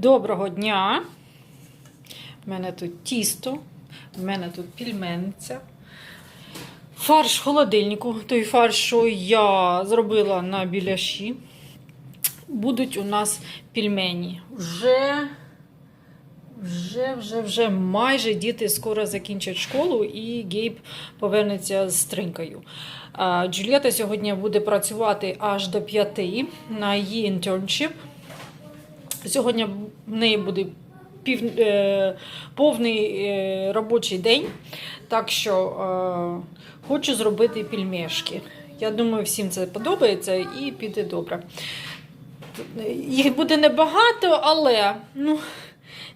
Доброго дня! У мене тут тісто, в мене тут пільменниця. Фарш холодильнику, той фарш, що я зробила на біляші. Будуть у нас пельмені. Вже, вже, вже, вже майже діти скоро закінчать школу і Гейб повернеться з тринкою. Джульєта сьогодні буде працювати аж до п'яти на її інтерншип. Сьогодні в неї буде пів, е, повний е, робочий день, так що е, хочу зробити пельмешки. Я думаю, всім це подобається і піде добре. Їх буде небагато, але ну,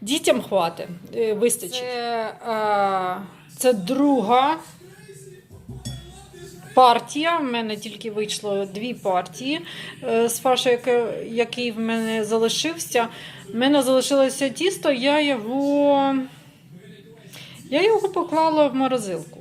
дітям хватить, е, вистачить. Це, е, це друга партія. В мене тільки вийшло дві партії е, з фаршу, який в мене залишився. В мене залишилося тісто, я його, я його поклала в морозилку.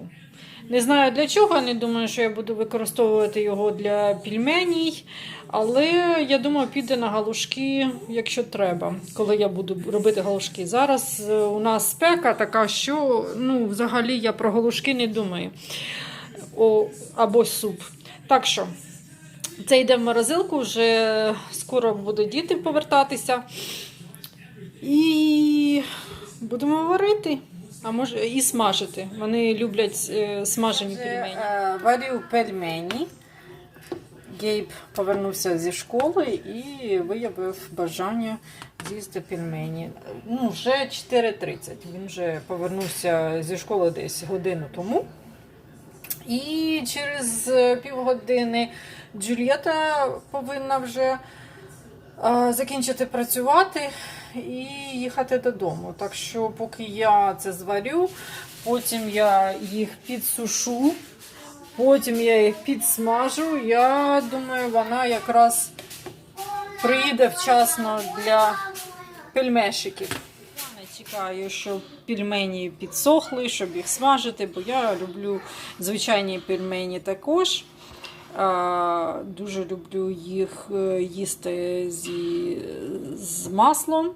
Не знаю для чого, не думаю, що я буду використовувати його для пельменій, але я думаю, піде на галушки, якщо треба, коли я буду робити галушки. Зараз е, у нас спека така, що ну, взагалі я про галушки не думаю. О, або суп. Так що, це йде в морозилку, вже скоро будуть діти повертатися. І будемо варити. А може і смажити. Вони люблять е, смажені пельмені. Варю пельмені. Гейб повернувся зі школи і виявив бажання з'їсти пельмені. Ну, вже 4.30. Він вже повернувся зі школи десь годину тому. І через е, півгодини Джульєта повинна вже е, закінчити працювати і їхати додому. Так що, поки я це зварю, потім я їх підсушу, потім я їх підсмажу. Я думаю, вона якраз приїде вчасно для пельмешиків. Чекаю, щоб пельмені підсохли, щоб їх смажити, бо я люблю звичайні пельмені також. Дуже люблю їх е, їсти зі, з маслом,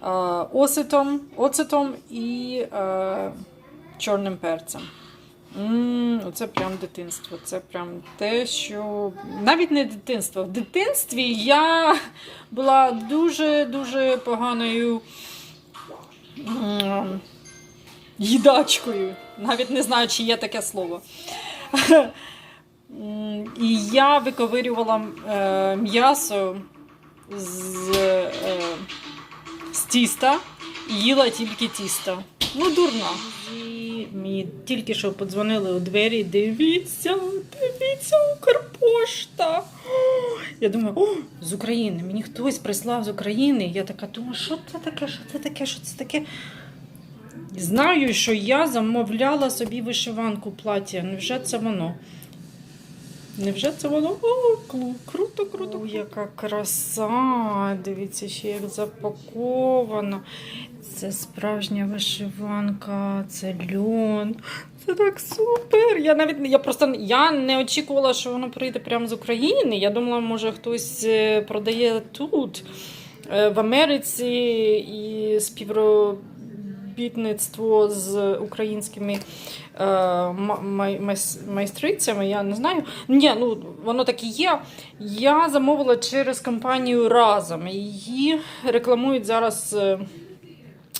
а, оцетом, і е, чорним перцем. М, Оце прям дитинство. Це прям те, що навіть не дитинство. В дитинстві я була дуже-дуже поганою їдачкою. Навіть не знаю, чи є таке слово. І я виковирювала е, м'ясо з, е, з тіста і їла тільки тісто. Ну, дурна. Мені тільки що подзвонили у двері. Дивіться, дивіться, Укрпошта. Я думаю, о, з України. Мені хтось прислав з України. Я така думаю, що це таке, що це таке, що це таке. Знаю, що я замовляла собі вишиванку плаття. Невже це воно? Невже це воно? О, круто, круто. О, яка краса. Дивіться, ще як запаковано. Це справжня вишиванка, це льон. Це так супер. Я навіть я просто я не очікувала, що воно прийде прямо з України. Я думала, може хтось е, продає тут, е, в Америці і співробітництво з українськими е, май- майстрицями. Я не знаю. Ні, ну воно так і є. Я замовила через компанію разом. Її рекламують зараз. е,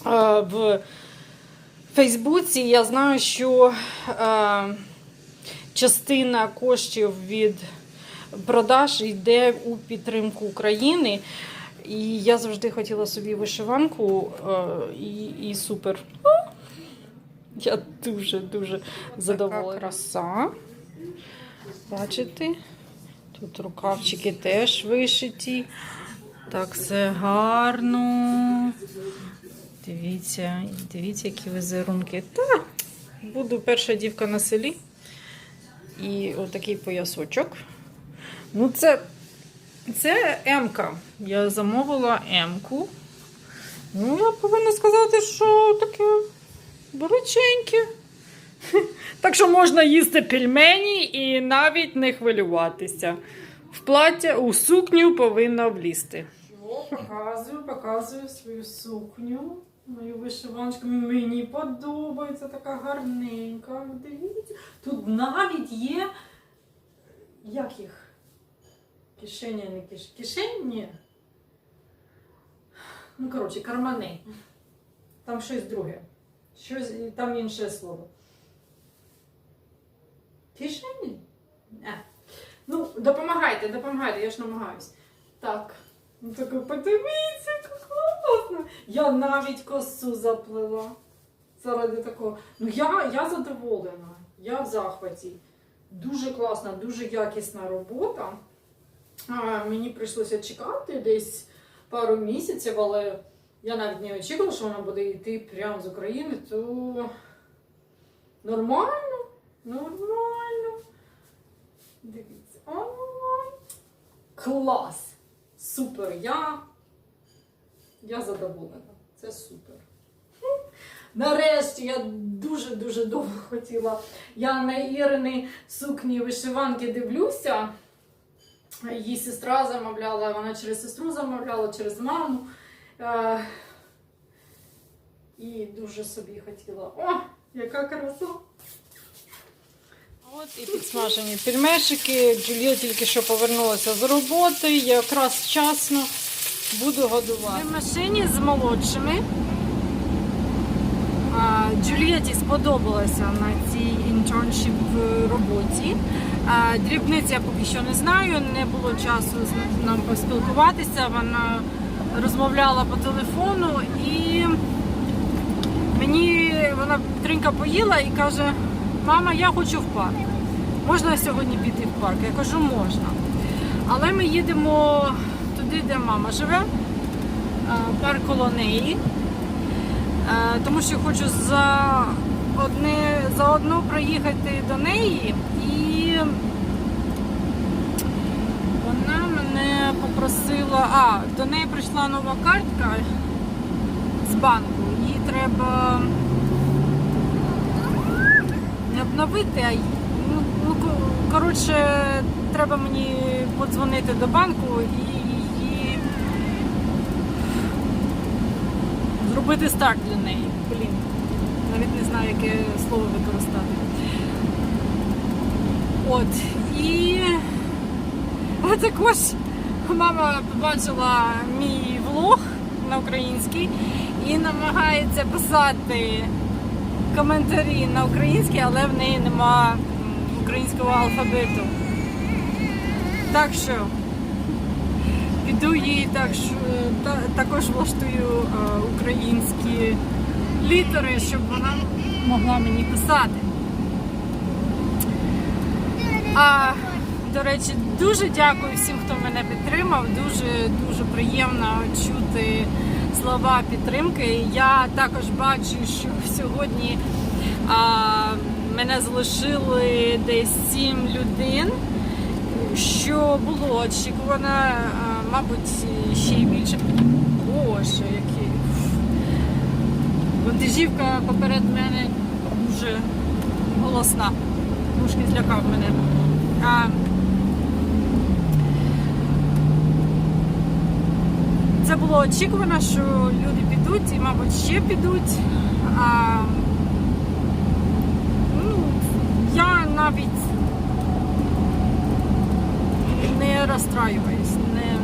е, в Фейсбуці я знаю, що частина коштів від продаж йде у підтримку України. І я завжди хотіла собі вишиванку е, і, і супер. Я дуже-дуже задоволена. Така краса. Бачите? Тут рукавчики теж вишиті. Так, все гарно. Дивіться, дивіться, які візерунки. Та, буду перша дівка на селі. І отакий поясочок. Ну, це, це М-ка. Я замовила М-ку. Ну, я повинна сказати, що таке величеньке. Так що можна їсти пельмені і навіть не хвилюватися. В плаття у сукню повинна влізти. Показую, показую свою сукню. Мою вишиваночку. Мені подобається така гарненька. Дивіться. Тут навіть є. Як їх? Кишеня, не киш... Кишень? Ні. Ну, коротше, кармани. Там щось друге. Щось, там інше слово. Кишені? Ну, допомагайте, допомагайте, я ж намагаюсь. Так. Ну так подивіться, як класно. Я навіть косу заплела. Заради такого. Ну я, я задоволена. Я в захваті. Дуже класна, дуже якісна робота. Мені прийшлося чекати десь пару місяців, але я навіть не очікувала, що вона буде йти прямо з України, то нормально, нормально. Дивіться. Ой, клас! Супер! Я, я задоволена. Це супер. Нарешті я дуже-дуже довго хотіла. Я на Ірини сукні вишиванки дивлюся. Її сестра замовляла, вона через сестру замовляла, через маму. Е, І дуже собі хотіла. О, яка краса! От і підсмажені пельмешики. Джулія тільки що повернулася з роботи. Я якраз вчасно буду годувати. Ми в машині з молодшими. А, Джулієті сподобалося на цій інтерншіп роботі. Дрібниць я поки що не знаю, не було часу нам поспілкуватися. Вона розмовляла по телефону і мені вона тринка поїла і каже: Мама, я хочу в парк. Можна сьогодні піти в парк? Я кажу, можна. Але ми їдемо туди, де мама живе, парк коло неї. Тому що хочу за одне заодно проїхати до неї, і вона мене попросила. А, до неї прийшла нова картка з банку. Їй треба не обновити, а ну, ну коротше, треба мені подзвонити до банку і її зробити старт для неї. Блін. Навіть не знаю, яке слово використати. От. І а також мама побачила мій влог на український і намагається писати коментарі на українській, але в неї нема українського алфавіту. Так що піду їй так, також влаштую е, українські літери, щоб вона могла мені писати. А, до речі, дуже дякую всім, хто мене підтримав. Дуже дуже приємно чути слова підтримки. Я також бачу, що сьогодні а, мене залишили десь сім людей що було очікувано, а, мабуть, ще й більше. Боже, який. Вантажівка поперед мене дуже голосна. Трошки злякав мене. А, це було очікувано, що люди підуть і, мабуть, ще підуть. А, ну, я навіть не розстраюваюсь. Не,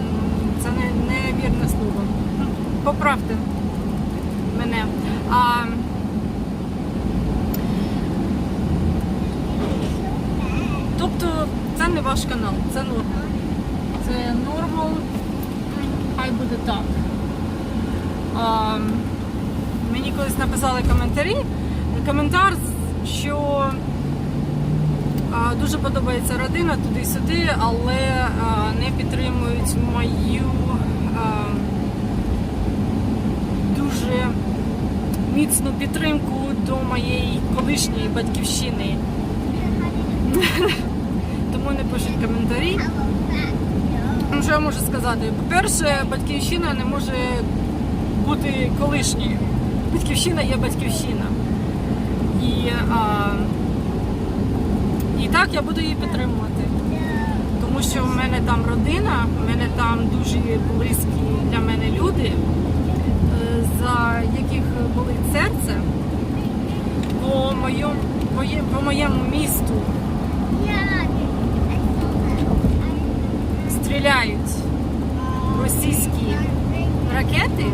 це не, не вірне слово. Поправте мене. А, тобто це не ваш канал, це норма. Це нормал, хай буде так. А, мені колись написали коментарі, коментар, що а, Дуже подобається родина туди-сюди, але а, не підтримують мою а, дуже міцну підтримку до моєї колишньої батьківщини. Тому не пишуть коментарі. Ну, Що я можу сказати? По-перше, батьківщина не може бути колишньою. Батьківщина є батьківщина. І а, і так я буду її підтримувати. тому що в мене там родина, в мене там дуже близькі для мене люди, е, за яких болить серце. По моєму, по моєму місту стріляють російські ракети.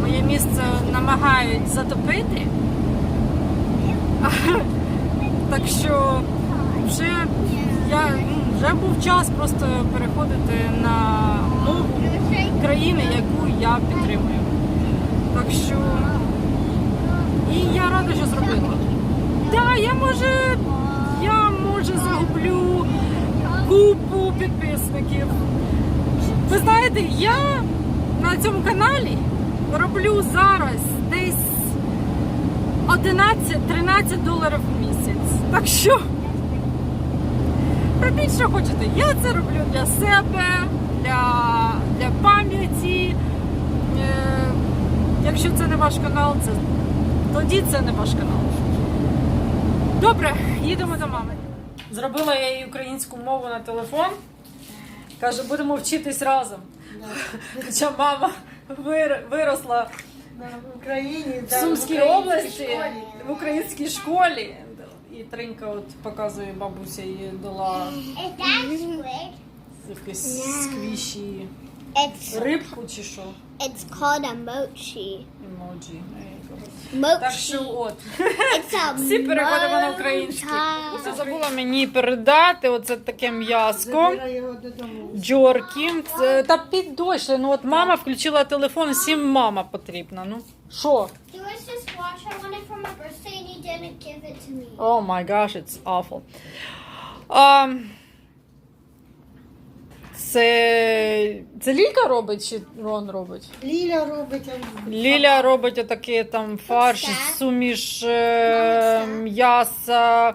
Моє місце намагають затопити. Так що вже, я, ну, вже був час просто переходити на мову країни, яку я підтримую. Так що і я рада, що зробила. Так, я може, я може загублю купу підписників. Ви знаєте, я на цьому каналі роблю зараз десь 11-13 доларів в місяць. Так що робіть, що хочете. Я це роблю для себе, для, для пам'яті. Е, якщо це не ваш канал, це, тоді це не ваш канал. Добре, їдемо до мами. Зробила я їй українську мову на телефон. Каже, будемо вчитись разом. Хоча мама вир- виросла В Україні, в Сумській області, в українській школі. І Тринька от показує, бабуся їй дала Is that squid? якісь сквіші It's рибку чи що. it's called a mochi. Емоджі. Mochi. Так що от. Всі переходимо на українську. Це забула мені передати оце таке м'яско. Забирай його додому. Джоркі. Це- Та під дощ. Ну от мама включила телефон, всім мама потрібна. Ну що? There was this watch I wanted for my birthday you didn't give it to me. Oh my gosh, it's awful. Um, це, це Лілька робить чи Рон робить? Ліля робить. а Ліля робить отакий там фарш, суміш е, м'яса,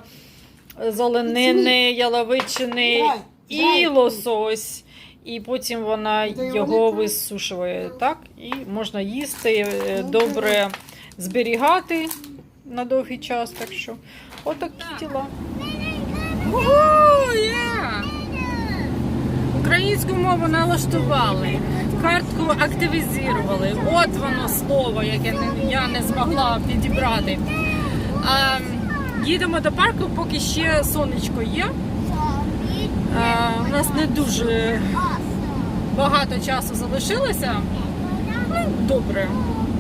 зеленини, яловичини і лосось. І потім вона Та й його вони висушує, так? І можна їсти, е, добре зберігати на довгий час. Так що отакі діла. Ого, є! Українську мову налаштували, картку активізували. От воно слово, яке не- я не змогла підібрати. А, їдемо до парку, поки ще сонечко є. А, у нас не дуже багато часу залишилося. Ну, добре.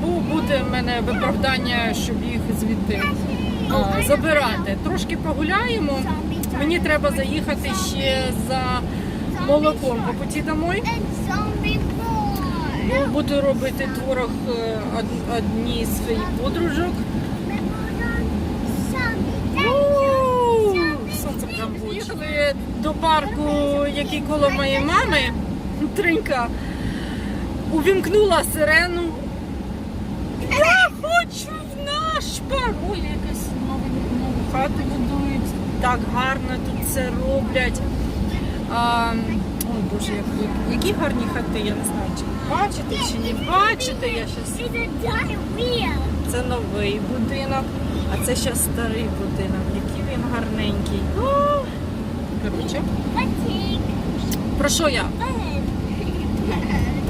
Буде в мене виправдання, щоб їх звідти а, забирати. Трошки погуляємо. Мені треба заїхати ще за молоком по путі домой. Буду робити творог е, одній з своїх подружок. Їхали до парку, який коло моєї мами. Тринька увімкнула сирену. Я хочу в наш якась нову, нову хату будують. Так гарно тут це роблять. А, ой, Боже, як, ви- які гарні хати, я не знаю, чи ви бачите, чи не бачите. Я щас... It's a diarrhea. Це новий будинок, а це ще старий будинок. Який він гарненький. О! Коротше, Fatigue. про що я?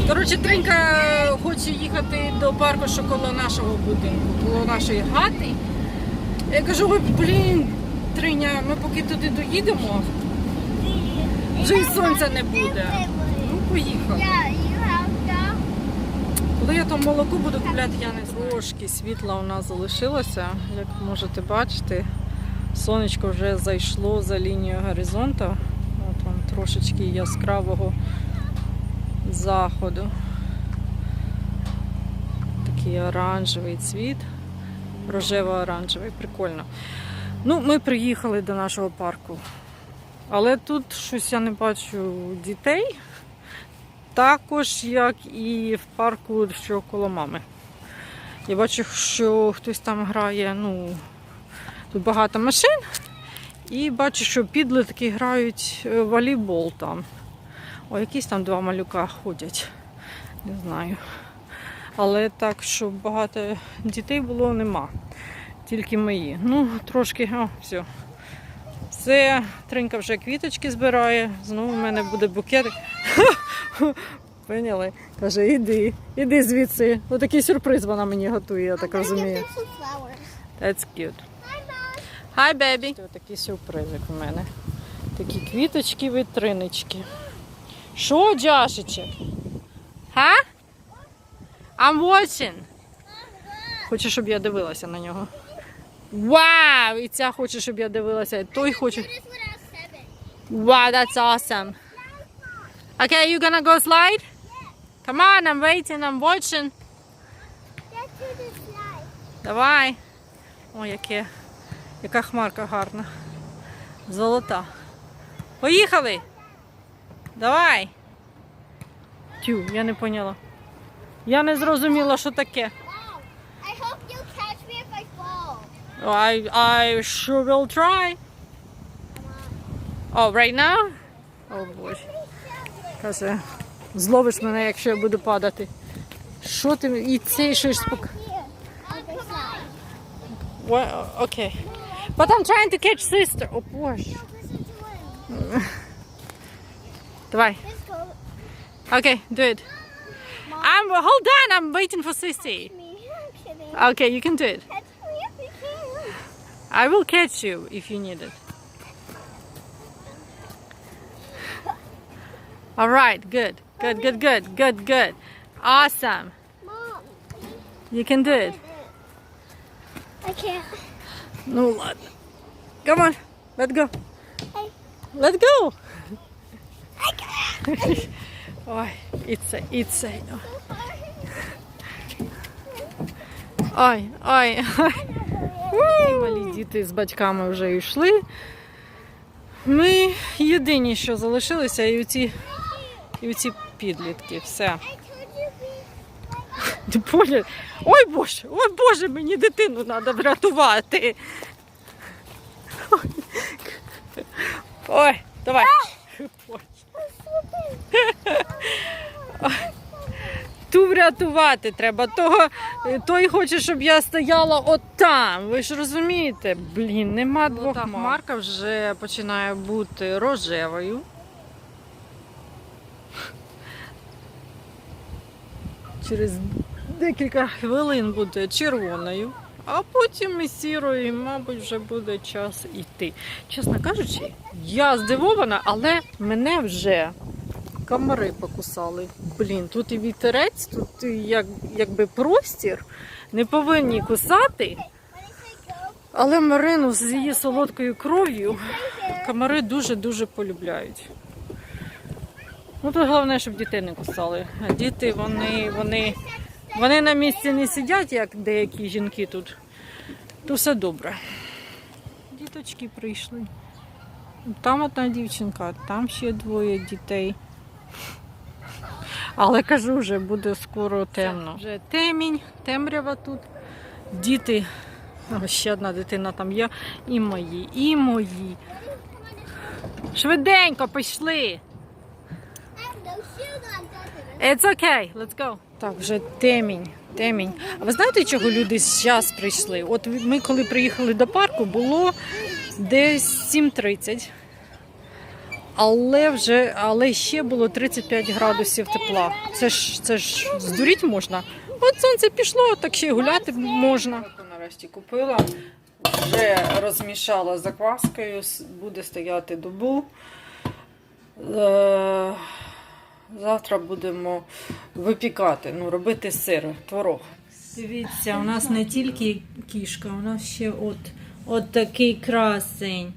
Коротше, Тринька хоче їхати до парку, що коло нашого будинку, коло нашої хати. Я кажу, ой, блін, Триня, ми поки туди доїдемо, вже і сонця не буде. Ну, поїхали. Коли я там молоко буду купляти, я не знаю. Трошки світла у нас залишилося, як можете бачити. Сонечко вже зайшло за лінію горизонту. От вам трошечки яскравого заходу. Такий оранжевий цвіт. Рожево-оранжевий, прикольно. Ну, ми приїхали до нашого парку. Але тут щось я не бачу дітей. Також, як і в парку, що коло мами. Я бачу, що хтось там грає, ну, тут багато машин. І бачу, що підлітки грають е, в волейбол там. О, якісь там два малюка ходять. Не знаю. Але так, щоб багато дітей було, нема. Тільки мої. Ну, трошки, о, все. Все, Тринка вже квіточки збирає. Знову в мене буде букет. Поняли? Каже, іди, іди звідси. Отакий сюрприз вона мені готує, я так розумію. That's cute. Hi, baby. Ось такий сюрпризик у мене. Такі квіточки, вітриночки. Що, Джашечек? Ха? I'm watching. Хоче, щоб я дивилася на нього. Вау! І ця хоче, щоб я дивилася. і Той хоче. Wow, that's awesome. Okay, you gonna go slide? Come on, I'm waiting, I'm watching. Давай. О, яке, яка хмарка гарна. Золота. Поїхали. Давай. Тю, я не поняла. Я не зрозуміла, що таке. I hope you catch me if I fall. I, I sure will try. Oh, right now? О, боже. Каже, зловиш мене, якщо я буду падати. Що ти і цей ж спок... Well, okay. But I'm trying to catch sister. О, боже. Listen to him. Давай. Let's go. Okay, do it. I'm hold on. I'm waiting for sissy. Me. I'm kidding. Okay, you can do it. Catch me if you can. I will catch you if you need it. All right, good, good, good, good, good, good. Awesome. Mom. You can do it. I can't. No, ладно. Come on, let's go. Hey. Let's go. Ой, it's a. So far. Ой, ой, ой. Малі діти з батьками вже йшли. Ми єдині, що залишилися, і оці, і оці підлітки. Все. Поля, ой Боже, ой Боже, мені дитину треба врятувати. Ой давай. Ту врятувати треба. Того, той хоче, щоб я стояла от там. Ви ж розумієте? Блін, нема двох так, Марка вже починає бути рожевою. Через декілька хвилин буде червоною, а потім і сірою, і, мабуть, вже буде час йти. Чесно кажучи, я здивована, але мене вже комари покусали. Блін, тут і вітерець, тут і як, якби простір. Не повинні кусати. Але Марину з її солодкою кров'ю комари дуже-дуже полюбляють. Ну, тут головне, щоб дітей не кусали. Діти, вони, вони, вони на місці не сидять, як деякі жінки тут. То все добре. Діточки прийшли. Там одна дівчинка, там ще двоє дітей. Але кажу, вже буде скоро темно. Вже темінь, темрява тут. Діти, О, ще одна дитина там є, і мої, і мої. Швиденько пішли. It? It's okay, let's go. Так, вже темінь, темінь. А ви знаєте, чого люди зараз прийшли? От ми, коли приїхали до парку, було десь 7.30. Але вже але ще було 35 градусів тепла. Це ж це ж здуріть можна. От сонце пішло, так ще гуляти можна. Нарешті купила, вже розмішала закваскою, буде стояти добу. Завтра будемо випікати, ну, робити сир, творог. Дивіться, у нас не тільки кішка, у нас ще от, от такий красень.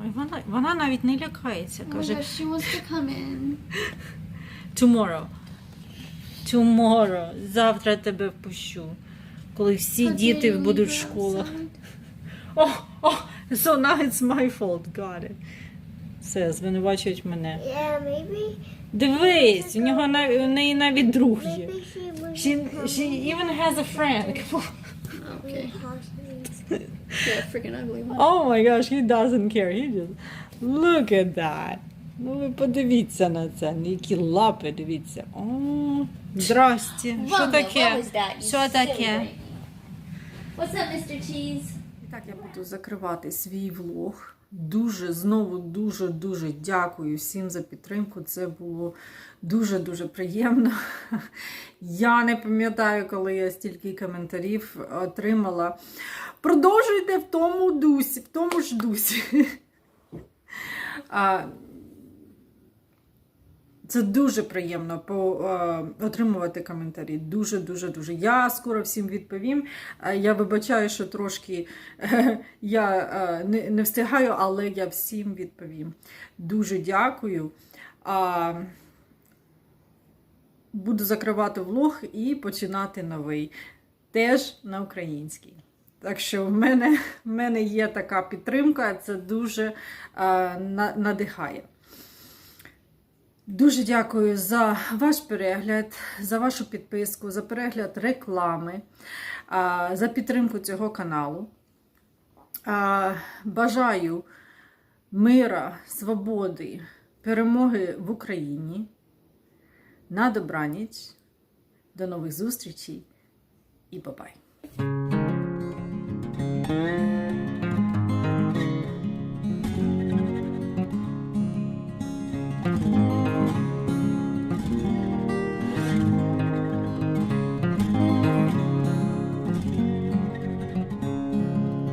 Ой, вона, вона навіть не лякається. Каже, she wants to come in. tomorrow. Tomorrow. Завтра тебе впущу. Коли всі But діти будуть в школах. О, о, so now it's my fault, got it. Все, звинувачують мене. Yeah, maybe. Дивись, у нього нав- у неї навіть друг є. Maybe she. She, even has a friend. Come on. Okay. Yeah, freaking ugly one. Oh my gosh, he doesn't care. He just look at that. Ну ви подивіться на це. Які лапи, дивіться. О, здрасте. Що таке? Що таке? What's up, Mr. Cheese? І так я буду закривати свій влог Дуже, знову дуже-дуже дякую всім за підтримку. Це було дуже-дуже приємно. Я не пам'ятаю, коли я стільки коментарів отримала. Продовжуйте в тому дусі, в тому ж дусі. Це дуже приємно по, е, отримувати коментарі. Дуже, дуже. Я скоро всім відповім. Е, я вибачаю, що трошки е, я е, не, не встигаю, але я всім відповім. Дуже дякую. А, буду закривати влог і починати новий. Теж на українській. Так що в мене, в мене є така підтримка, це дуже е, на- надихає. Дуже дякую за ваш перегляд, за вашу підписку, за перегляд реклами, за підтримку цього каналу. Бажаю мира, свободи, перемоги в Україні. На добраніч. До нових зустрічей і бабай!